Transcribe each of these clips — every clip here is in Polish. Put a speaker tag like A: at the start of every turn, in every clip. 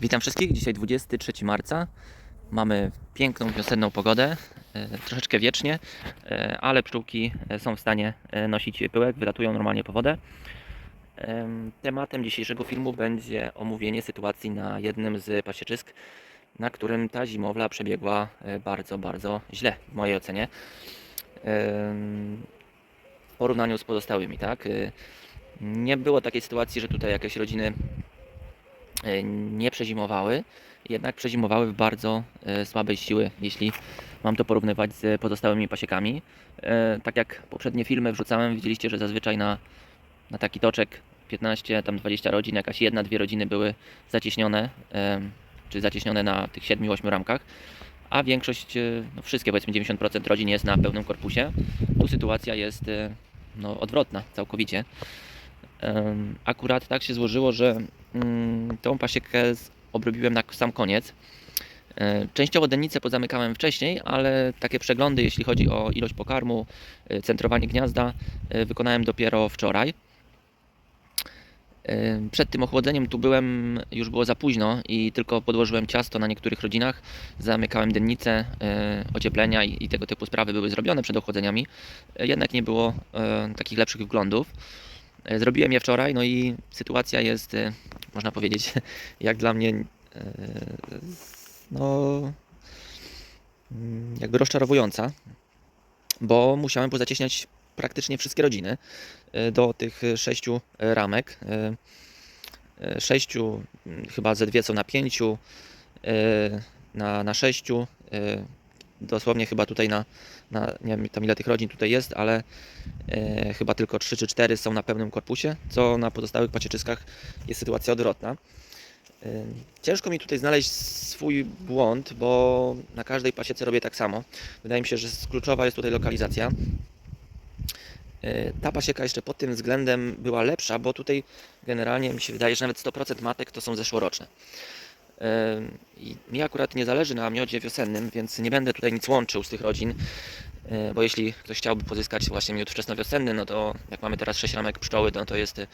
A: Witam wszystkich. Dzisiaj 23 marca. Mamy piękną wiosenną pogodę, e, troszeczkę wiecznie, e, ale pszczółki e, są w stanie nosić pyłek, wylatują normalnie po wodę. Em, Tematem dzisiejszego filmu będzie omówienie sytuacji na jednym z pasieczysk, na którym ta zimowla przebiegła bardzo, bardzo źle w mojej ocenie. W porównaniu z pozostałymi, tak? Nie było takiej sytuacji, że tutaj jakieś rodziny nie przezimowały, jednak przezimowały w bardzo e, słabej siły, jeśli mam to porównywać z pozostałymi pasiekami. E, Tak jak poprzednie filmy wrzucałem, widzieliście, że zazwyczaj na, na taki toczek 15, tam 20 rodzin, jakaś jedna, dwie rodziny były zacieśnione, e, czy zacieśnione na tych 7-8 ramkach, a większość, e, no wszystkie powiedzmy 90% rodzin jest na pełnym korpusie. Tu sytuacja jest e, no, odwrotna całkowicie. Akurat tak się złożyło, że tą pasiekę obrobiłem na sam koniec. E, Częściowo dennicę pozamykałem wcześniej, ale takie przeglądy, jeśli chodzi o ilość pokarmu, e, centrowanie gniazda, e, wykonałem dopiero wczoraj. Przed tym ochłodzeniem tu byłem, już było za późno i tylko podłożyłem ciasto na niektórych rodzinach, zamykałem dennicę, ocieplenia i, i tego typu sprawy były zrobione przed ochłodzeniami, jednak nie było takich lepszych wglądów. E, Zrobiłem je wczoraj, no i sytuacja jest, e, można powiedzieć, jak dla mnie, e, no, mm, jakby rozczarowująca, bo musiałem pozacieśniać praktycznie wszystkie rodziny do tych sześciu ramek. Sześciu, mm, chyba ze dwie są na pięciu, na, na sześciu, dosłownie chyba tutaj na, na, nie wiem tam ile tych rodzin tutaj jest, ale e, chyba tylko 3 czy 4 są na pełnym korpusie, co na pozostałych pacieczyskach jest sytuacja odwrotna. E, Ciężko mi tutaj znaleźć swój błąd, bo na każdej pasiece robię tak samo. Wydaje mi się, że kluczowa jest tutaj lokalizacja. E, Ta pasieka jeszcze pod tym względem była lepsza, bo tutaj generalnie mi się wydaje, że nawet 100% matek to są zeszłoroczne. I mi akurat nie zależy na miodzie wiosennym, więc nie będę tutaj nic łączył z tych rodzin, e, bo jeśli ktoś chciałby pozyskać właśnie miód wczesnowiosenny, no to jak mamy teraz 6 ramek pszczoły, no to jest e,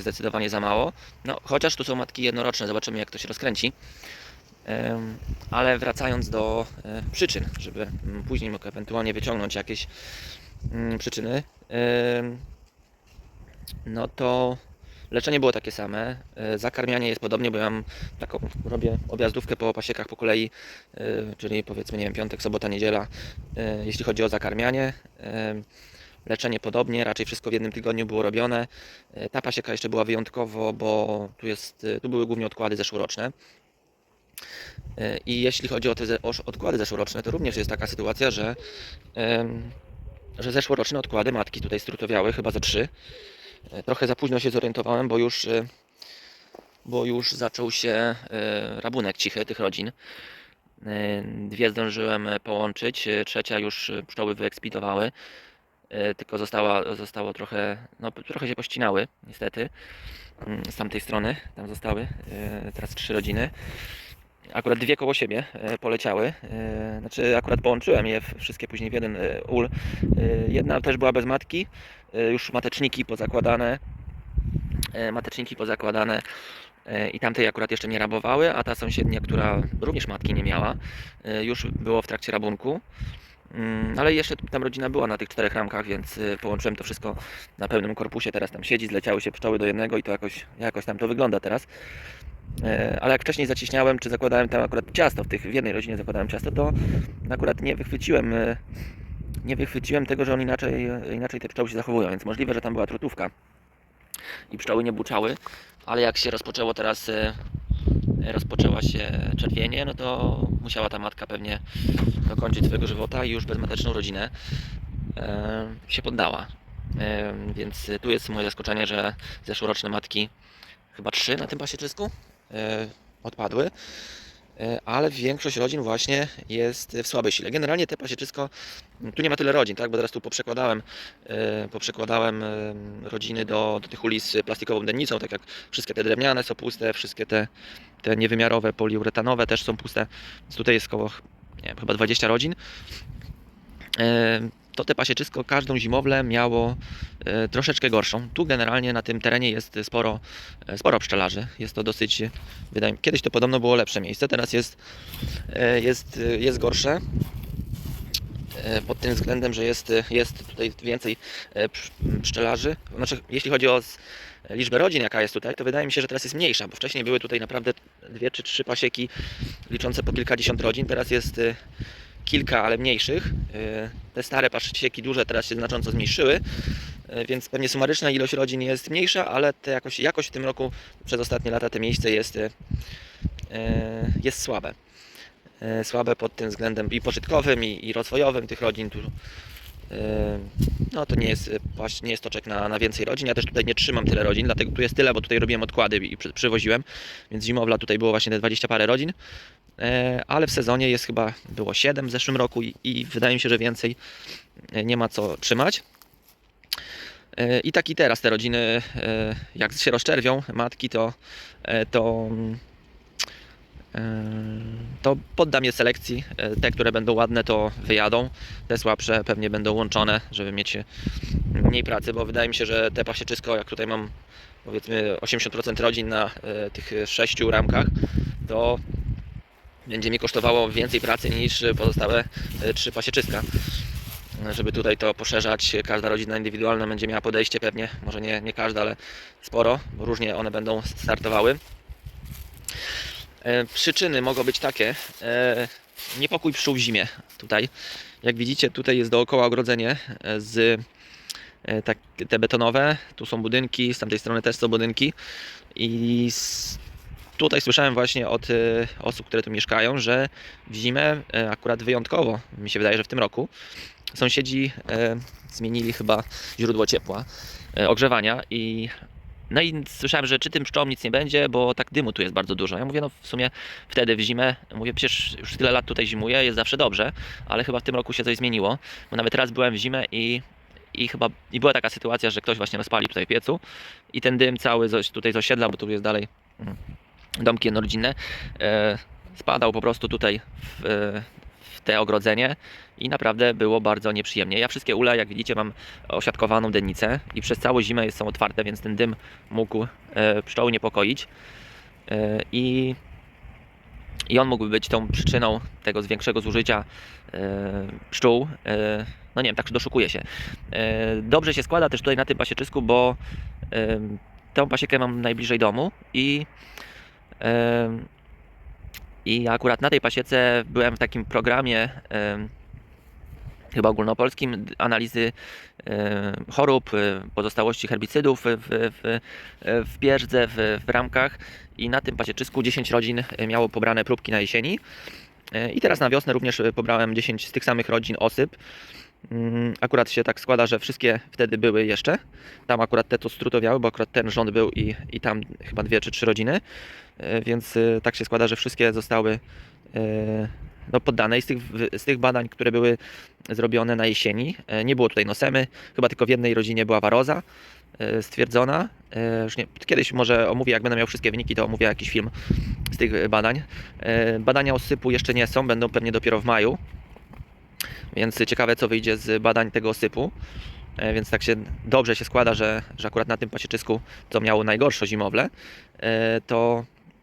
A: zdecydowanie za mało. No, chociaż tu są matki jednoroczne, zobaczymy jak to się rozkręci. Ale wracając do e, przyczyn, żeby mm, później mógł ewentualnie wyciągnąć jakieś mm, przyczyny, no to leczenie było takie same. e, Zakarmianie jest podobnie, bo ja mam taką, robię objazdówkę po pasiekach po kolei, e, czyli powiedzmy, nie wiem, piątek, sobota, niedziela, e, jeśli chodzi o zakarmianie. Leczenie podobnie, raczej wszystko w jednym tygodniu było robione. Ta pasieka jeszcze była wyjątkowo, bo tu, jest, tu były głównie odkłady zeszłoroczne. I jeśli chodzi o te ze- odkłady zeszłoroczne, to również jest taka sytuacja, że, że zeszłoroczne odkłady matki tutaj strutowiały, chyba za trzy. E, Trochę za późno się zorientowałem, bo już, e, bo już zaczął się e, rabunek cichy tych rodzin. Dwie zdążyłem połączyć, trzecia już pszczoły wyekspidowały. E, Tylko została, zostało trochę, no trochę się pościnały, niestety, mm, z tamtej strony, tam zostały teraz trzy rodziny. Akurat dwie koło siebie e, poleciały, e, znaczy akurat połączyłem je wszystkie później w jeden e, ul. Jedna też była bez matki, już mateczniki pozakładane, mateczniki pozakładane i tamtej akurat jeszcze nie rabowały, a ta sąsiednia, która również matki nie miała, już było w trakcie rabunku. Mm, Ale jeszcze tam rodzina była na tych czterech ramkach, więc y, połączyłem to wszystko na pełnym korpusie. Teraz tam siedzi, zleciały się pszczoły do jednego i to jakoś, jakoś tam to wygląda teraz. E, Ale jak wcześniej zaciśniałem, czy zakładałem tam akurat ciasto, w tych w jednej rodzinie zakładałem ciasto, to akurat nie wychwyciłem, e, nie wychwyciłem tego, że on inaczej, inaczej te pszczoły się zachowują, więc możliwe, że tam była trutówka i pszczoły nie buczały, ale jak się rozpoczęło teraz e, rozpoczęła się czerwienie, no to musiała ta matka pewnie dokończyć swojego żywota i już bezmateczną rodzinę e, się poddała. E, więc tu jest moje zaskoczenie, że zeszłoroczne matki, chyba trzy na tym pasieczysku, e, odpadły. Ale większość rodzin właśnie jest w słabej sile. Generalnie te pasieczysko, tu nie ma tyle rodzin, tak? bo teraz tu poprzekładałem, poprzekładałem rodziny do, do tych uli z plastikową dennicą, tak jak wszystkie te drewniane są puste, wszystkie te, te niewymiarowe, poliuretanowe też są puste. Więc tutaj jest około, nie wiem, chyba 20 rodzin. E, to te pasieczysko każdą zimowlę miało e, troszeczkę gorszą. Tu generalnie na tym terenie jest sporo, e, sporo pszczelarzy. Jest to dosyć, wydaje mi kiedyś to podobno było lepsze miejsce, teraz jest, jest, jest gorsze. E, Pod tym względem, że jest, e, jest tutaj więcej e, psz- pszczelarzy. Znaczy, jeśli chodzi o liczbę rodzin, jaka jest tutaj, to wydaje mi się, że teraz jest mniejsza, bo wcześniej były tutaj naprawdę dwie czy trzy pasieki liczące po kilkadziesiąt rodzin. Teraz jest kilka, ale mniejszych. Te stare pasieki duże teraz się znacząco zmniejszyły, więc pewnie sumaryczna ilość rodzin jest mniejsza, ale te jakoś, jakoś w tym roku przez ostatnie lata te miejsce jest, jest słabe. E, Słabe pod tym względem i pożytkowym, i, i rozwojowym tych rodzin. Tu, e, no to nie jest, e, nie jest toczek na, na więcej rodzin. Ja też tutaj nie trzymam tyle rodzin, dlatego tu jest tyle, bo tutaj robiłem odkłady i przy, przywoziłem, więc zimowla tutaj było właśnie te 20 parę rodzin. Ale w sezonie jest chyba było 7 w zeszłym roku i, i wydaje mi się, że więcej nie ma co trzymać. I tak i teraz te rodziny, jak się rozczerwią, matki, to, to, mm, to poddam je selekcji. E, Te, które będą ładne, to wyjadą. Te słabsze pewnie będą łączone, żeby mieć mniej pracy, bo wydaje mi się, że te pasieczysko, jak tutaj mam powiedzmy 80% rodzin na e, tych sześciu ramkach, to będzie mi kosztowało więcej pracy niż pozostałe e, trzy pasieczyska. Żeby tutaj to poszerzać, każda rodzina indywidualna będzie miała podejście pewnie, może nie, nie każda, ale sporo, różnie one będą startowały. E, Przyczyny mogą być takie, e, niepokój pszczół w zimie tutaj. Jak widzicie tutaj jest dookoła ogrodzenie e, z tak, te betonowe, tu są budynki, z tamtej strony też są budynki. I tutaj słyszałem właśnie od osób, które tu mieszkają, że w zimę akurat wyjątkowo, mi się wydaje, że w tym roku, sąsiedzi zmienili chyba źródło ciepła, ogrzewania i no i słyszałem, że czy tym pszczołom nic nie będzie, bo tak dymu tu jest bardzo dużo. Ja mówię, no w sumie wtedy w zimę, mówię, przecież już tyle lat tutaj zimuję, jest zawsze dobrze, ale chyba w tym roku się coś zmieniło, bo nawet raz byłem w zimę i i chyba i była taka sytuacja, że ktoś właśnie rozpalił tutaj piecu i ten dym cały tutaj z osiedla, bo tu jest dalej mm, domki jednorodzinne, e, spadał po prostu tutaj w, w te ogrodzenie i naprawdę było bardzo nieprzyjemnie. Ja wszystkie ule, jak widzicie, mam osiadkowaną dennicę i przez całą zimę są otwarte, więc ten dym mógł e, pszczoły niepokoić e, i i on mógłby być tą przyczyną tego większego zużycia e, pszczół. No nie wiem, tak doszukuję się. Dobrze się składa też tutaj na tym pasieczysku, bo e, tą pasiekę mam najbliżej domu i i akurat na tej pasiece byłem w takim programie chyba ogólnopolskim analizy chorób, e, pozostałości herbicydów w, w, w, pierzdze, w, w ramkach i na tym pasieczysku 10 rodzin e, miało pobrane próbki na jesieni. E, I teraz na wiosnę również pobrałem 10 z tych samych rodzin osyp. Mm, Akurat się tak składa, że wszystkie wtedy były jeszcze. Tam akurat te to strutowiały, bo akurat ten rząd był i, i tam chyba dwie czy trzy rodziny. E, Więc e, tak się składa, że wszystkie zostały e, no, poddane. I z tych, z tych badań, które były zrobione na jesieni, nie było tutaj nosemy. Chyba tylko w jednej rodzinie była waroza stwierdzona. Już nie, kiedyś może omówię, jak będę miał wszystkie wyniki, to omówię jakiś film z tych badań. Badania osypu jeszcze nie są, będą pewnie dopiero w maju. Więc ciekawe, co wyjdzie z badań tego osypu. Więc tak się dobrze się składa, że, że akurat na tym pasieczysku, co miało najgorsze zimowle, e,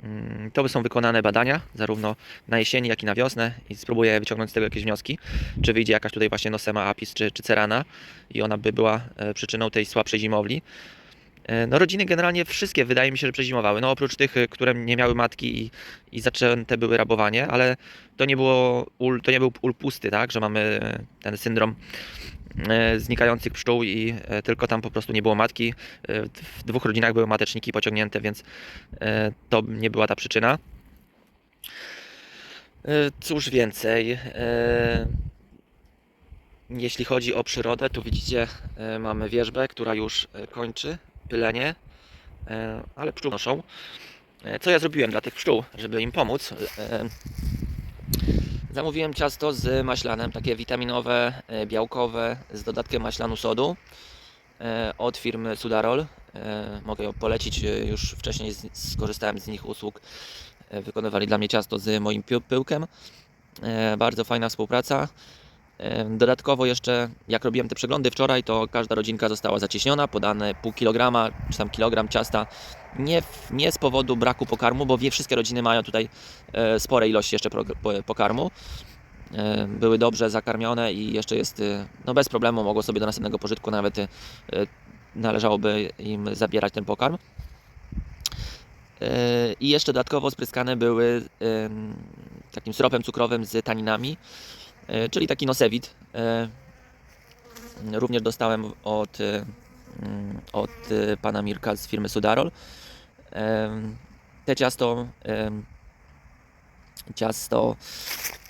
A: to, mm, to są wykonane badania, zarówno na jesieni, jak i na wiosnę i spróbuję wyciągnąć z tego jakieś wnioski, czy wyjdzie jakaś tutaj właśnie nosema apis, czy, czy cerana i ona by była e, przyczyną tej słabszej zimowli. E, No rodziny generalnie wszystkie wydaje mi się, że przezimowały. No oprócz tych, e, które nie miały matki i, i zaczęte były rabowanie, ale to nie było ul, to nie był ul pusty, tak, że mamy e, ten syndrom znikających pszczół i tylko tam po prostu nie było matki. W dwóch rodzinach były mateczniki pociągnięte, więc to nie była ta przyczyna. Cóż więcej, jeśli chodzi o przyrodę, tu widzicie, mamy wierzbę, która już kończy pylenie, e, ale pszczół noszą. E, Co ja zrobiłem dla tych pszczół, żeby im pomóc? E, Zamówiłem ciasto z maślanem, takie witaminowe, białkowe, z dodatkiem maślanu sodu od firmy Sudarol. Mogę ją polecić, już wcześniej skorzystałem z nich usług. Wykonywali dla mnie ciasto z moim pyłkiem. Bardzo fajna współpraca. Dodatkowo jeszcze, jak robiłem te przeglądy wczoraj, to każda rodzinka została zacieśniona, podane pół kilograma czy tam kilogram ciasta. Nie, nie z powodu braku pokarmu, bo wie, wszystkie rodziny mają tutaj e, spore ilości jeszcze pokarmu. E, Były dobrze zakarmione i jeszcze jest, e, no bez problemu mogło sobie do następnego pożytku nawet należałoby im zabierać ten pokarm. I jeszcze dodatkowo spryskane były takim syropem cukrowym z taninami, czyli taki nosewit. E, Również dostałem od, e, mm, od e, pana Mirka z firmy Sudarol. Te ciasto, ciasto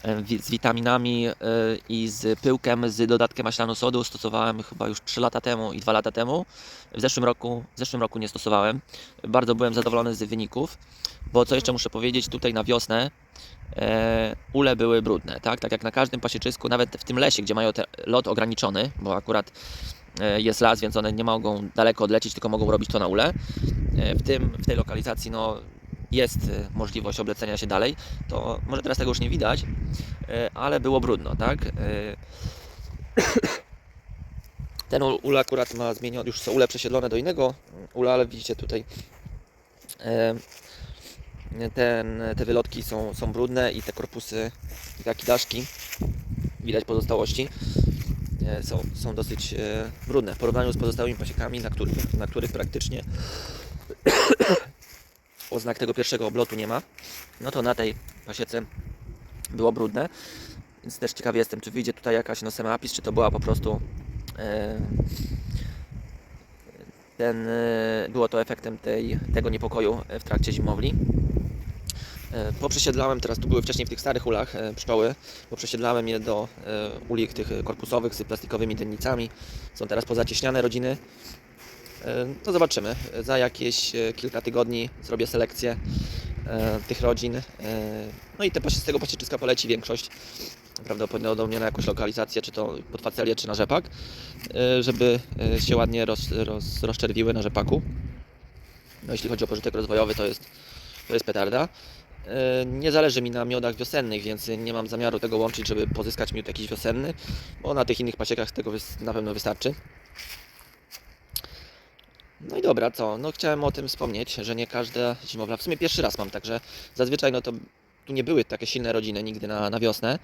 A: e, z witaminami e, i z pyłkiem, z dodatkiem maślanu sodu stosowałem chyba już 3 lata temu i 2 lata temu. W zeszłym roku, w zeszłym roku nie stosowałem. Bardzo byłem zadowolony z wyników, bo co jeszcze muszę powiedzieć, tutaj na wiosnę e, ule były brudne, tak? Tak jak na każdym pasieczysku, nawet w tym lesie, gdzie mają lot ograniczony, bo akurat jest las, więc one nie mogą daleko odlecieć, tylko mogą robić to na ule. W, tym, w tej lokalizacji no, jest e, możliwość oblecenia się dalej, to może teraz tego już nie widać, e, ale było brudno, tak? E, ten ul- akurat ma zmienione, już są ule przesiedlone do innego ula, ale widzicie tutaj ten, te wylotki są, są brudne i te korpusy, takie daszki, widać pozostałości, są, są dosyć brudne w porównaniu z pozostałymi pasiekami, na których, na których praktycznie oznak tego pierwszego oblotu nie ma. No to na tej pasiece było brudne, więc też ciekawy jestem, czy wyjdzie tutaj jakaś no semapis, czy to była po prostu e, ten, e, było to efektem tej, tego niepokoju w trakcie zimowli. E, Poprzesiedlałem, teraz tu były wcześniej w tych starych ulach e, pszczoły, poprzesiedlałem je do e, uli tych korpusowych z plastikowymi dennicami. Są teraz pozacieśniane rodziny. E, No zobaczymy. Za jakieś e, kilka tygodni zrobię selekcję e, tych rodzin. No i te, z tego pasieczyska poleci większość prawdopodobnie na jakąś lokalizację, czy to pod facelię, czy na rzepak, żeby się ładnie roz, roz, rozczerwiły na rzepaku. No jeśli chodzi o pożytek rozwojowy, to jest, to jest petarda. Nie zależy mi na miodach wiosennych, więc nie mam zamiaru tego łączyć, żeby pozyskać miód jakiś wiosenny, bo na tych innych pasiekach tego na pewno wystarczy. No i dobra, co? No chciałem o tym wspomnieć, że nie każda zimowla, w sumie pierwszy raz mam, także zazwyczaj no to tu nie były takie silne rodziny nigdy na, na wiosnę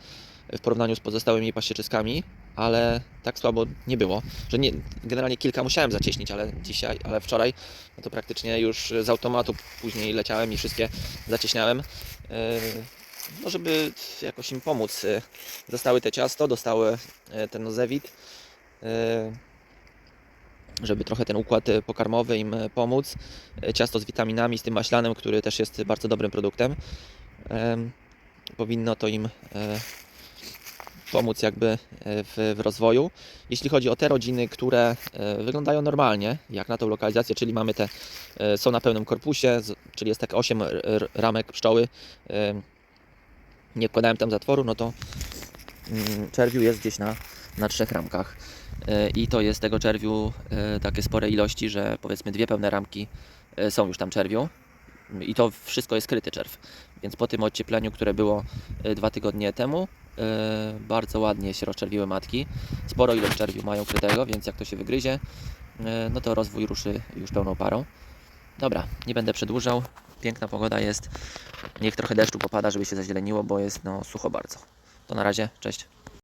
A: w porównaniu z pozostałymi pasieczyskami, ale tak słabo nie było, że nie, generalnie kilka musiałem zacieśnić, ale dzisiaj, ale wczoraj no to praktycznie już z automatu później leciałem i wszystkie zacieśniałem. Yy, No żeby jakoś im pomóc. Yy, Dostały te ciasto, dostały yy, ten nozewit, yy, żeby trochę ten układ yy, pokarmowy im yy, pomóc. Yy, Ciasto z witaminami, z tym maślanem, który też jest bardzo dobrym produktem. Em, Powinno to im e, pomóc jakby e, w, w rozwoju. Jeśli chodzi o te rodziny, które e, wyglądają normalnie, jak na tą lokalizację, czyli mamy te, e, są na pełnym korpusie, czyli jest tak 8 r- r- ramek pszczoły, e, nie wkładałem tam zatworu, no to mm, czerwiu jest gdzieś na, na trzech ramkach. E, I to jest tego czerwiu e, takie spore ilości, że powiedzmy dwie pełne ramki e, są już tam czerwiu. I to wszystko jest kryty czerw. Więc po tym odciepleniu, które było dwa tygodnie temu, bardzo ładnie się rozczerwiły matki. Sporo ilość czerwiu mają krytego, więc jak to się wygryzie, no to rozwój ruszy już pełną parą. Dobra, nie będę przedłużał. Piękna pogoda jest. Niech trochę deszczu popada, żeby się zazieleniło, bo jest no sucho bardzo. To na razie, cześć.